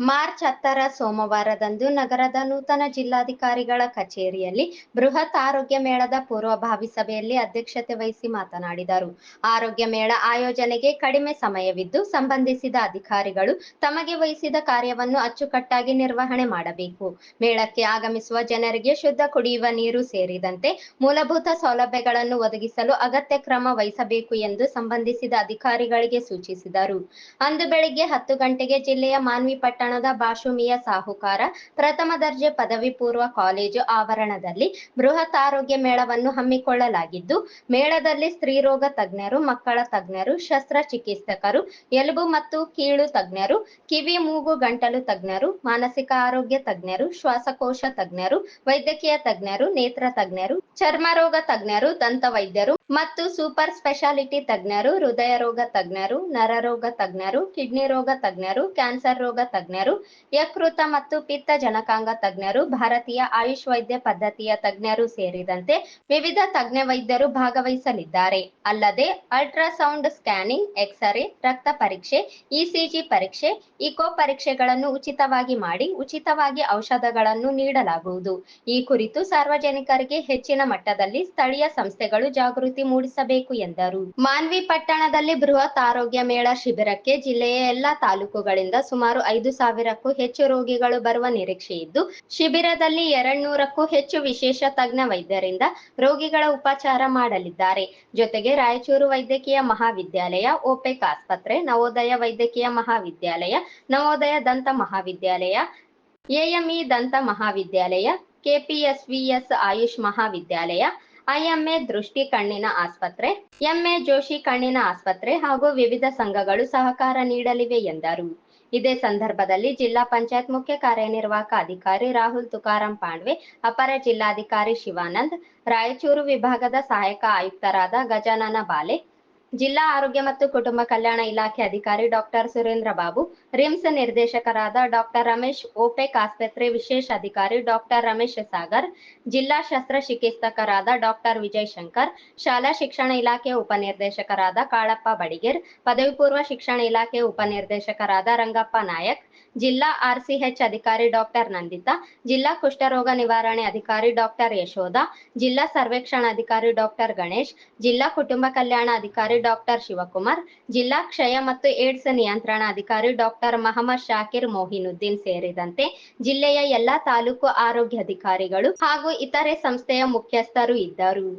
March ಹತ್ತರ ಸೋಮವಾರದಂದು ನಗರದ ನೂತನ ಜಿಲ್ಲಾಧಿಕಾರಿಗಳ ಕಚೇರಿಯಲ್ಲಿ ಬೃಹತ್ ಆರೋಗ್ಯ ಮೇಳದ ಪೂರ್ವಭಾವಿ ಸಭೆಯಲ್ಲಿ ಅಧ್ಯಕ್ಷತೆ ವಹಿಸಿ ಮಾತನಾಡಿದರು. ಆರೋಗ್ಯ ಮೇಳ ಆಯೋಜನೆಗೆ ಕಡಿಮೆ ಸಮಯವಿದ್ದು ಸಂಬಂಧಿಸಿದ ಅಧಿಕಾರಿಗಳು ತಮಗೆ ವಹಿಸಿದ ಕಾರ್ಯವನ್ನು ಅಚ್ಚುಕಟ್ಟಾಗಿ ನಿರ್ವಹಣೆ ಮಾಡಬೇಕು. ಮೇಳಕ್ಕೆ ಆಗಮಿಸುವ ಜನರಿಗೆ ಶುದ್ಧ ಕುಡಿಯುವ ನೀರು ಸೇರಿದಂತೆ ಮೂಲಭೂತ ಸೌಲಭ್ಯಗಳನ್ನು ಒದಗಿಸಲು ಅಗತ್ಯ ಕ್ರಮ ವಹಿಸಬೇಕು ಎಂದು ಸಂಬಂಧಿಸಿದ ಅಧಿಕಾರಿಗಳಿಗೆ ಸೂಚಿಸಿದರು. ಅಂದು ಬೆಳಿಗ್ಗೆ ಹತ್ತು ಗಂಟೆಗೆ ಜಿಲ್ಲೆಯ ಮಾನ್ವಿ ಪಟ್ಟಣದ ಬಾಷುಮಿಯ ಸಾಹುಕಾರ ಪ್ರಥಮ ದರ್ಜೆ ಪದವಿ ಪೂರ್ವ ಕಾಲೇಜು ಆವರಣದಲ್ಲಿ ಬೃಹತ್ ಆರೋಗ್ಯ ಮೇಳವನ್ನು ಹಮ್ಮಿಕೊಳ್ಳಲಾಗಿದ್ದು, ಮೇಳದಲ್ಲಿ ಸ್ತ್ರೀರೋಗ ತಜ್ಞರು, ಮಕ್ಕಳ ತಜ್ಞರು ಶಸ್ತ್ರಚಿಕಿತ್ಸಕರು ಎಲುಬು ಮತ್ತು ಕೀಳು ತಜ್ಞರು, ಕಿವಿ, ಮೂಗು, ಗಂಟಲು ತಜ್ಞರು, ಮಾನಸಿಕ ಆರೋಗ್ಯ ತಜ್ಞರು, ಶ್ವಾಸಕೋಶ ತಜ್ಞರು, ವೈದ್ಯಕೀಯ ತಜ್ಞರು, ನೇತ್ರ ತಜ್ಞರು ಚರ್ಮರೋಗ ತಜ್ಞರು, ದಂತ ವೈದ್ಯರು ಮತ್ತು ಸೂಪರ್ ಸ್ಪೆಷಾಲಿಟಿ ತಜ್ಞರು, ಹೃದಯ ರೋಗ ತಜ್ಞರು, ನರರೋಗ ತಜ್ಞರು, ಕಿಡ್ನಿ ರೋಗ ತಜ್ಞರು, ಕ್ಯಾನ್ಸರ್ ರೋಗ ತಜ್ಞರು ಯಕೃತ ಮತ್ತು ಪಿತ್ತ ಜನಕಾಂಗ ತಜ್ಞರು, ಭಾರತೀಯ ಆಯುಷ್ ವೈದ್ಯ ಪದ್ಧತಿಯ ತಜ್ಞರು ಸೇರಿದಂತೆ ವಿವಿಧ ತಜ್ಞ ವೈದ್ಯರು ಭಾಗವಹಿಸಲಿದ್ದಾರೆ. ಅಲ್ಲದೆ ಅಲ್ಟ್ರಾಸೌಂಡ್ ಸ್ಕ್ಯಾನಿಂಗ್, ಎಕ್ಸ್ರೇ, ರಕ್ತ ಪರೀಕ್ಷೆ, ಇಸಿಜಿ ಪರೀಕ್ಷೆ, ಇಕೋ ಪರೀಕ್ಷೆಗಳನ್ನು ಉಚಿತವಾಗಿ ಮಾಡಿ ಉಚಿತವಾಗಿ ಔಷಧಗಳನ್ನು ನೀಡಲಾಗುವುದು. ಈ ಕುರಿತು ಸಾರ್ವಜನಿಕರಿಗೆ ಹೆಚ್ಚಿನ ಮಟ್ಟದಲ್ಲಿ ಸ್ಥಳೀಯ ಸಂಸ್ಥೆಗಳು ಜಾಗೃತಿ ಮೂಡಿಸಬೇಕು ಎಂದರು. ಮಾನ್ವಿ ಪಟ್ಟಣದಲ್ಲಿ ಬೃಹತ್ ಆರೋಗ್ಯ ಮೇಳ ಶಿಬಿರಕ್ಕೆ ಜಿಲ್ಲೆಯ ಎಲ್ಲಾ ತಾಲೂಕುಗಳಿಂದ ಸುಮಾರು ಐದು ಸಾವಿರಕ್ಕೂ ಹೆಚ್ಚು ರೋಗಿಗಳು ಬರುವ ನಿರೀಕ್ಷೆ ಇದ್ದು, ಶಿಬಿರದಲ್ಲಿ ಎರಡ್ನೂರಕ್ಕೂ ಹೆಚ್ಚು ವಿಶೇಷ ತಜ್ಞ ವೈದ್ಯರಿಂದ ರೋಗಿಗಳ ಉಪಚಾರ ಮಾಡಲಿದ್ದಾರೆ. ಜೊತೆಗೆ ರಾಯಚೂರು ವೈದ್ಯಕೀಯ ಮಹಾವಿದ್ಯಾಲಯ ಓಪೆಕ್ ಆಸ್ಪತ್ರೆ, ನವೋದಯ ವೈದ್ಯಕೀಯ ಮಹಾವಿದ್ಯಾಲಯ, ನವೋದಯ ದಂತ ಮಹಾವಿದ್ಯಾಲಯ, ಎಎಂಇ ದಂತ ಮಹಾವಿದ್ಯಾಲಯ, ಕೆಪಿಎಸ್ವಿಎಸ್ ಆಯುಷ್ ಮಹಾವಿದ್ಯಾಲಯ, ಐಎಂಎ ದೃಷ್ಟಿ ಕಣ್ಣಿನ ಆಸ್ಪತ್ರೆ, ಎಂಎ ಜೋಶಿ ಕಣ್ಣಿನ ಆಸ್ಪತ್ರೆ ಹಾಗೂ ವಿವಿಧ ಸಂಘಗಳು ಸಹಕಾರ ನೀಡಲಿವೆ ಎಂದರು. ಇದೇ ಸಂದರ್ಭದಲ್ಲಿ ಜಿಲ್ಲಾ ಪಂಚಾಯತ್ ಮುಖ್ಯ ಕಾರ್ಯನಿರ್ವಾಹಕ ಅಧಿಕಾರಿ ರಾಹುಲ್ ತುಕಾರಾಂ ಪಾಂಡ್ವೆ, ಅಪರ ಜಿಲ್ಲಾಧಿಕಾರಿ ಶಿವಾನಂದ್, ರಾಯಚೂರು ವಿಭಾಗದ ಸಹಾಯಕ ಆಯುಕ್ತರಾದ ಗಜಾನನ ಬಾಲೆ ಜಿಲ್ಲಾ ಆರೋಗ್ಯ ಮತ್ತು ಕುಟುಂಬ ಕಲ್ಯಾಣ ಇಲಾಖೆ ಅಧಿಕಾರಿ ಡಾಕ್ಟರ್ ಸುರೇಂದ್ರ ಬಾಬು, ರಿಮ್ಸ್ ನಿರ್ದೇಶಕರಾದ ಡಾಕ್ಟರ್ ರಮೇಶ್ ಓಪೆಕ್ ಆಸ್ಪತ್ರೆ ವಿಶೇಷ ಅಧಿಕಾರಿ ಡಾಕ್ಟರ್ ರಮೇಶ್ ಸಾಗರ್, ಜಿಲ್ಲಾ ಶಸ್ತ್ರಚಿಕಿತ್ಸಕರಾದ ಡಾಕ್ಟರ್ ವಿಜಯ್ ಶಂಕರ್, ಶಾಲಾ ಶಿಕ್ಷಣ ಇಲಾಖೆ ಉಪನಿರ್ದೇಶಕರಾದ ಕಾಳಪ್ಪ ಬಡಿಗೇರ್, ಪದವಿ ಪೂರ್ವ ಶಿಕ್ಷಣ ಇಲಾಖೆ ಉಪನಿರ್ದೇಶಕರಾದ ರಂಗಪ್ಪ ನಾಯಕ್ ಜಿಲ್ಲಾ ಆರ್ಸಿಎಚ್ ಅಧಿಕಾರಿ ಡಾಕ್ಟರ್ ನಂದಿತಾ, ಜಿಲ್ಲಾ ಕುಷ್ಠರೋಗ ನಿವಾರಣೆ ಅಧಿಕಾರಿ ಡಾಕ್ಟರ್ ಯಶೋಧ, ಜಿಲ್ಲಾ ಸರ್ವೇಕ್ಷಣಾಧಿಕಾರಿ ಡಾಕ್ಟರ್ ಗಣೇಶ್, ಜಿಲ್ಲಾ ಕುಟುಂಬ ಕಲ್ಯಾಣ ಅಧಿಕಾರಿ ಡಾಕ್ಟರ್ ಶಿವಕುಮಾರ್, ಜಿಲ್ಲಾ ಕ್ಷಯ ಮತ್ತು ಏಡ್ಸ್ ನಿಯಂತ್ರಣ ಅಧಿಕಾರಿ ಡಾಕ್ಟರ್ ಮಹಮ್ಮದ್ ಶಾಕಿರ್ ಮೊಹಿನುದ್ದೀನ್ ಸೇರಿದಂತೆ ಜಿಲ್ಲೆಯ ಎಲ್ಲಾ ತಾಲೂಕು ಆರೋಗ್ಯಾಧಿಕಾರಿಗಳು ಹಾಗೂ ಇತರೆ ಸಂಸ್ಥೆಯ ಮುಖ್ಯಸ್ಥರು ಇದ್ದರು.